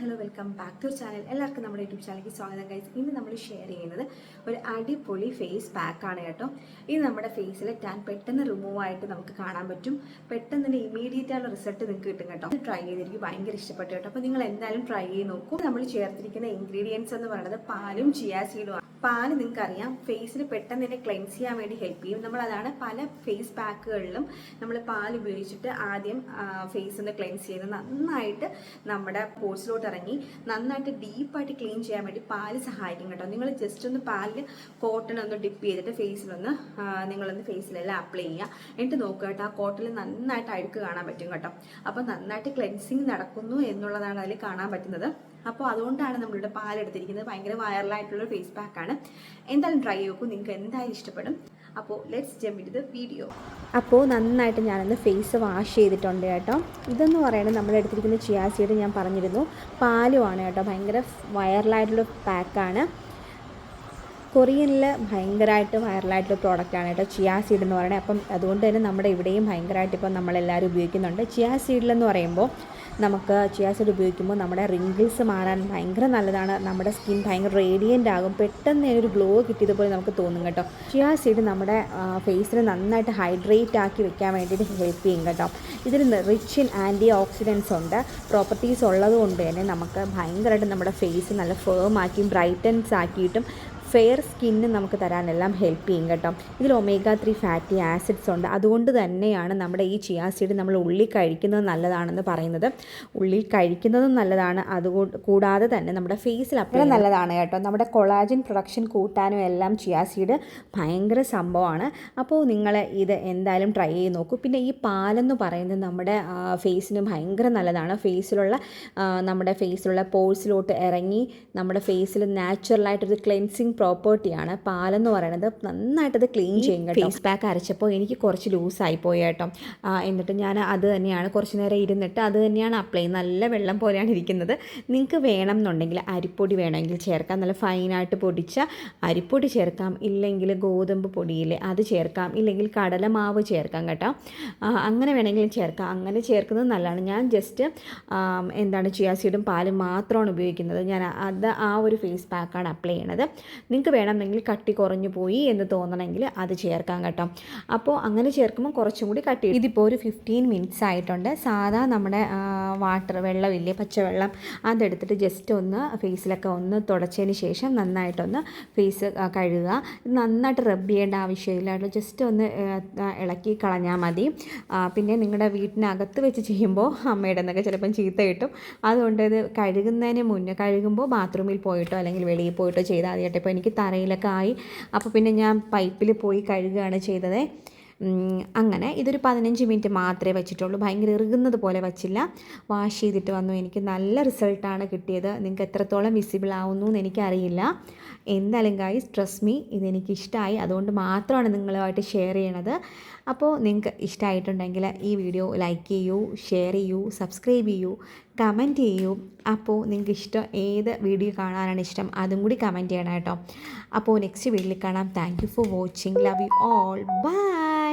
Hello welcome back to channel എല്ലാവർക്കും നമ്മുടെ YouTube ചാനലിലേക്ക് സ്വാഗതം ഗൈസ് ഇന്ന് നമ്മൾ ഷെയർ ചെയ്യുന്നത് ഒരു അടിപൊളി ഫേസ് പാക്കാണ് കേട്ടോ. ഇത് നമ്മുടെ ഫേസിലെ ടാൻ പെട്ടെന്ന് റിമൂവ് ആയിട്ട് നമുക്ക് കാണാൻ പറ്റും. പെട്ടെന്ന് തന്നെ ഇമീഡിയറ്റ് ആയിട്ടുള്ള റിസൾട്ട് നിങ്ങൾക്ക് കിട്ടും കേട്ടോ. ട്രൈ ചെയ്തിരിക്കും ഭയങ്കര ഇഷ്ടപ്പെട്ടു കേട്ടോ. അപ്പോൾ നിങ്ങൾ എന്തായാലും ട്രൈ ചെയ്ത് നോക്കും. നമ്മൾ ചേർത്തിരിക്കുന്ന ഇൻഗ്രീഡിയൻസ് എന്ന് പറയുന്നത് പാലും ചിയാസീഡും പാൽ നിങ്ങൾക്ക് അറിയാം ഫേസിന് പെട്ടെന്ന് തന്നെ ക്ലെൻസ് ചെയ്യാൻ വേണ്ടി ഹെൽപ്പ് ചെയ്യും. നമ്മൾ അതാണ് പല ഫേസ് പാക്കുകളിലും നമ്മൾ പാൽ ഉപയോഗിച്ചിട്ട് ആദ്യം ഫേസ് ഒന്ന് ക്ലെൻസ് ചെയ്ത് നന്നായിട്ട് നമ്മുടെ പോർട്സിലോട്ട് ഇറങ്ങി നന്നായിട്ട് ഡീപ്പായിട്ട് ക്ലീൻ ചെയ്യാൻ വേണ്ടി പാൽ സഹായിക്കും കേട്ടോ. നിങ്ങൾ ജസ്റ്റ് ഒന്ന് പാലിൽ കോട്ടൺ ഒന്ന് ഡിപ്പ് ചെയ്തിട്ട് ഫേസിലൊന്ന് നിങ്ങളൊന്ന് ഫേസിലെല്ലാം അപ്ലൈ ചെയ്യുക. എന്നിട്ട് നോക്കുക കേട്ടോ ആ കോട്ടണിൽ നന്നായിട്ട് അഴുക്ക് കാണാൻ പറ്റും കേട്ടോ. അപ്പോൾ നന്നായിട്ട് ക്ലെൻസിങ് നടക്കുന്നു എന്നുള്ളതാണ് അതിൽ കാണാൻ പറ്റുന്നത്. അപ്പോൾ അതുകൊണ്ടാണ് നമ്മളിവിടെ പാലെടുത്തിരിക്കുന്നത്. ഭയങ്കര വൈറലായിട്ടുള്ള ഫേസ് പാക്കാണ് എന്തായാലും ട്രൈ നോക്കും. നിങ്ങൾക്ക് എന്തായാലും ഇഷ്ടപ്പെടും. അപ്പോൾ let's jump it the video അപ്പോൾ നന്നായിട്ട് ഞാനൊന്ന് ഫേസ് വാഷ് ചെയ്തിട്ടുണ്ട് കേട്ടോ. ഇതെന്ന് പറയുന്നത് നമ്മൾ എടുത്തിരിക്കുന്ന ചിയാസീഡ് ഞാൻ പറഞ്ഞിരുന്നു. പാലുമാണ് കേട്ടോ. ഭയങ്കര വൈറലായിട്ടുള്ള പാക്കാണ് കൊറിയനിൽ ഭയങ്കരമായിട്ട് വൈറലായിട്ടുള്ള പ്രോഡക്റ്റാണ് കേട്ടോ. ചിയാ സീഡ് എന്ന് പറയുന്നത്. അപ്പം അതുകൊണ്ട് തന്നെ നമ്മുടെ ഇവിടെയും ഭയങ്കരമായിട്ട് ഇപ്പം നമ്മളെല്ലാവരും ഉപയോഗിക്കുന്നുണ്ട്. ചിയാ സീഡിലെന്ന് പറയുമ്പോൾ നമുക്ക് ചിയാ സീഡ് ഉപയോഗിക്കുമ്പോൾ നമ്മുടെ റിങ്കിൾസ് മാറാൻ ഭയങ്കര നല്ലതാണ്. നമ്മുടെ സ്കിൻ ഭയങ്കര റേഡിയന്റ് ആകും. പെട്ടെന്ന് ഒരു ഗ്ലോ കിട്ടിയതുപോലെ നമുക്ക് തോന്നും കേട്ടോ. ചിയാ സീഡ് നമ്മുടെ ഫേസിനെ നന്നായിട്ട് ഹൈഡ്രേറ്റ് ആക്കി വെക്കാൻ വേണ്ടിയിട്ട് ഹെൽപ്പ് ചെയ്യും കേട്ടോ. ഇതിൽ റിച്ച് ഇൻ ആന്റി ഓക്സിഡൻസ് ഉണ്ട്. പ്രോപ്പർട്ടീസ് ഉള്ളതുകൊണ്ട് തന്നെ നമുക്ക് ഭയങ്കരമായിട്ട് നമ്മുടെ ഫേസ് നല്ല ഫേം ആക്കിയും ബ്രൈറ്റൻസ് ആക്കിയിട്ടും ഫെയർ സ്കിന്ന് നമുക്ക് തരാനെല്ലാം ഹെൽപ്പ് ചെയ്യും കേട്ടോ. ഇതിൽ ഒമേഗ ത്രീ ഫാറ്റി ആസിഡ്സ് ഉണ്ട്. അതുകൊണ്ട് തന്നെയാണ് നമ്മുടെ ഈ ചിയാ സീഡ് നമ്മൾ ഉള്ളിൽ കഴിക്കുന്നത് നല്ലതാണെന്ന് പറയുന്നത്. ഉള്ളിൽ കഴിക്കുന്നതും നല്ലതാണ്. അതുകൊണ്ട് കൂടാതെ തന്നെ നമ്മുടെ ഫേസിൽ അപ്ലൈ നല്ലതാണ് കേട്ടോ. നമ്മുടെ കൊളാജിൻ പ്രൊഡക്ഷൻ കൂട്ടാനും എല്ലാം ചിയാ സീഡ് ഭയങ്കര സംഭവമാണ്. അപ്പോൾ നിങ്ങൾ ഇത് എന്തായാലും ട്രൈ ചെയ്ത് നോക്കൂ. പിന്നെ ഈ പാലെന്ന് പറയുന്നത് നമ്മുടെ ഫേസിന് ഭയങ്കര നല്ലതാണ്. ഫേസിലുള്ള നമ്മുടെ ഫേസിലുള്ള പോഴ്സിലോട്ട് ഇറങ്ങി നമ്മുടെ ഫേസിൽ നാച്ചുറലായിട്ടൊരു ക്ലെൻസിങ് പ്രോപ്പർട്ടിയാണ് പാലെന്ന് പറയുന്നത് നന്നായിട്ടത് ക്ലീൻ ചെയ്യും കേട്ടോ. ഫേസ് പാക്ക് അരച്ചപ്പോൾ എനിക്ക് കുറച്ച് ലൂസായി പോയി കേട്ടോ. എന്നിട്ട് ഞാൻ അത് തന്നെയാണ് കുറച്ച് നേരം ഇരുന്നിട്ട് അത് തന്നെയാണ് അപ്ലൈ ചെയ്യുന്നത് നല്ല വെള്ളം പോലെയാണ് ഇരിക്കുന്നത്. നിങ്ങൾക്ക് വേണം എന്നുണ്ടെങ്കിൽ അരിപ്പൊടി വേണമെങ്കിൽ ചേർക്കാം. നല്ല ഫൈനായിട്ട് പൊടിച്ച അരിപ്പൊടി ചേർക്കാം. ഇല്ലെങ്കിൽ ഗോതമ്പ് പൊടിയിൽ അത് ചേർക്കാം. ഇല്ലെങ്കിൽ കടലമാവ് ചേർക്കാം കേട്ടോ. അങ്ങനെ വേണമെങ്കിലും ചേർക്കാം. അങ്ങനെ ചേർക്കുന്നത് നല്ലതാണ്. ഞാൻ ജസ്റ്റ് എന്താണ് ചിയാസീഡും പാലും മാത്രമാണ് ഉപയോഗിക്കുന്നത്. ഞാൻ അത് ആ ഒരു ഫേസ് പാക്കാണ് അപ്ലൈ ചെയ്യണത്. നിങ്ങൾക്ക് വേണമെങ്കിൽ കട്ടി കുറഞ്ഞു പോയി എന്ന് തോന്നണമെങ്കിൽ അത് ചേർക്കാം കേട്ടോ. അപ്പോൾ അങ്ങനെ ചേർക്കുമ്പോൾ കുറച്ചും കൂടി കട്ടി ഇതിപ്പോൾ ഒരു ഫിഫ്റ്റീൻ മിനിറ്റ്സ് ആയിട്ടുണ്ട്. സാധാ നമ്മുടെ വാട്ടർ വെള്ളമില്ലേ പച്ചവെള്ളം അതെടുത്തിട്ട് ജസ്റ്റ് ഒന്ന് ഫേസിലൊക്കെ ഒന്ന് തുടച്ചതിന് ശേഷം നന്നായിട്ടൊന്ന് ഫേസ് കഴുകുക നന്നായിട്ട് റബ്ബ് ചെയ്യേണ്ട ആവശ്യമില്ല ജസ്റ്റ് ഒന്ന് ഇളക്കി കളഞ്ഞാൽ മതി. പിന്നെ നിങ്ങളുടെ വീട്ടിനകത്ത് വെച്ച് ചെയ്യുമ്പോൾ അമ്മയുടെ എന്നൊക്കെ ചിലപ്പം ചീത്ത കിട്ടും. അതുകൊണ്ട് ഇത് കഴുകുന്നതിന് മുന്നേ കഴുകുമ്പോൾ ബാത്റൂമിൽ പോയിട്ടോ അല്ലെങ്കിൽ വെളിയിൽ പോയിട്ടോ ചെയ്താൽ മതി കേട്ടോ ഇപ്പോൾ എനിക്ക് തറയിലൊക്കെ ആയി. അപ്പോൾ പിന്നെ ഞാൻ പൈപ്പിൽ പോയി കഴുകുകയാണ് ചെയ്തത്. അങ്ങനെ ഇതൊരു പതിനഞ്ച് മിനിറ്റ് മാത്രമേ വെച്ചിട്ടുള്ളൂ. ഭയങ്കര ഇറുകുന്നത് പോലെ വച്ചില്ല. വാഷ് ചെയ്തിട്ട് വന്നു. എനിക്ക് നല്ല റിസൾട്ടാണ് കിട്ടിയത്. നിങ്ങൾക്ക് എത്രത്തോളം വിസിബിൾ ആവുന്നു എന്ന് എനിക്കറിയില്ല. എന്തായാലും ഗൈസ് സ്ട്രെസ് മീ ഇതെനിക്ക് ഇഷ്ടമായി അതുകൊണ്ട് മാത്രമാണ് നിങ്ങളുമായിട്ട് ഷെയർ ചെയ്യണത്. അപ്പോൾ നിങ്ങൾക്ക് ഇഷ്ടമായിട്ടുണ്ടെങ്കിൽ ഈ വീഡിയോ ലൈക്ക് ചെയ്യൂ ഷെയർ ചെയ്യൂ സബ്സ്ക്രൈബ് ചെയ്യൂ. കമന്റ് ചെയ്യൂ. അപ്പോൾ നിങ്ങൾക്ക് ഇഷ്ടം ഏത് വീഡിയോ കാണാനാണ് ഇഷ്ടം അതും കൂടി കമന്റ് ചെയ്യണം കേട്ടോ. അപ്പോൾ നെക്സ്റ്റ് വീഡിയോയിൽ കാണാം. Thank you for watching. Love you all bye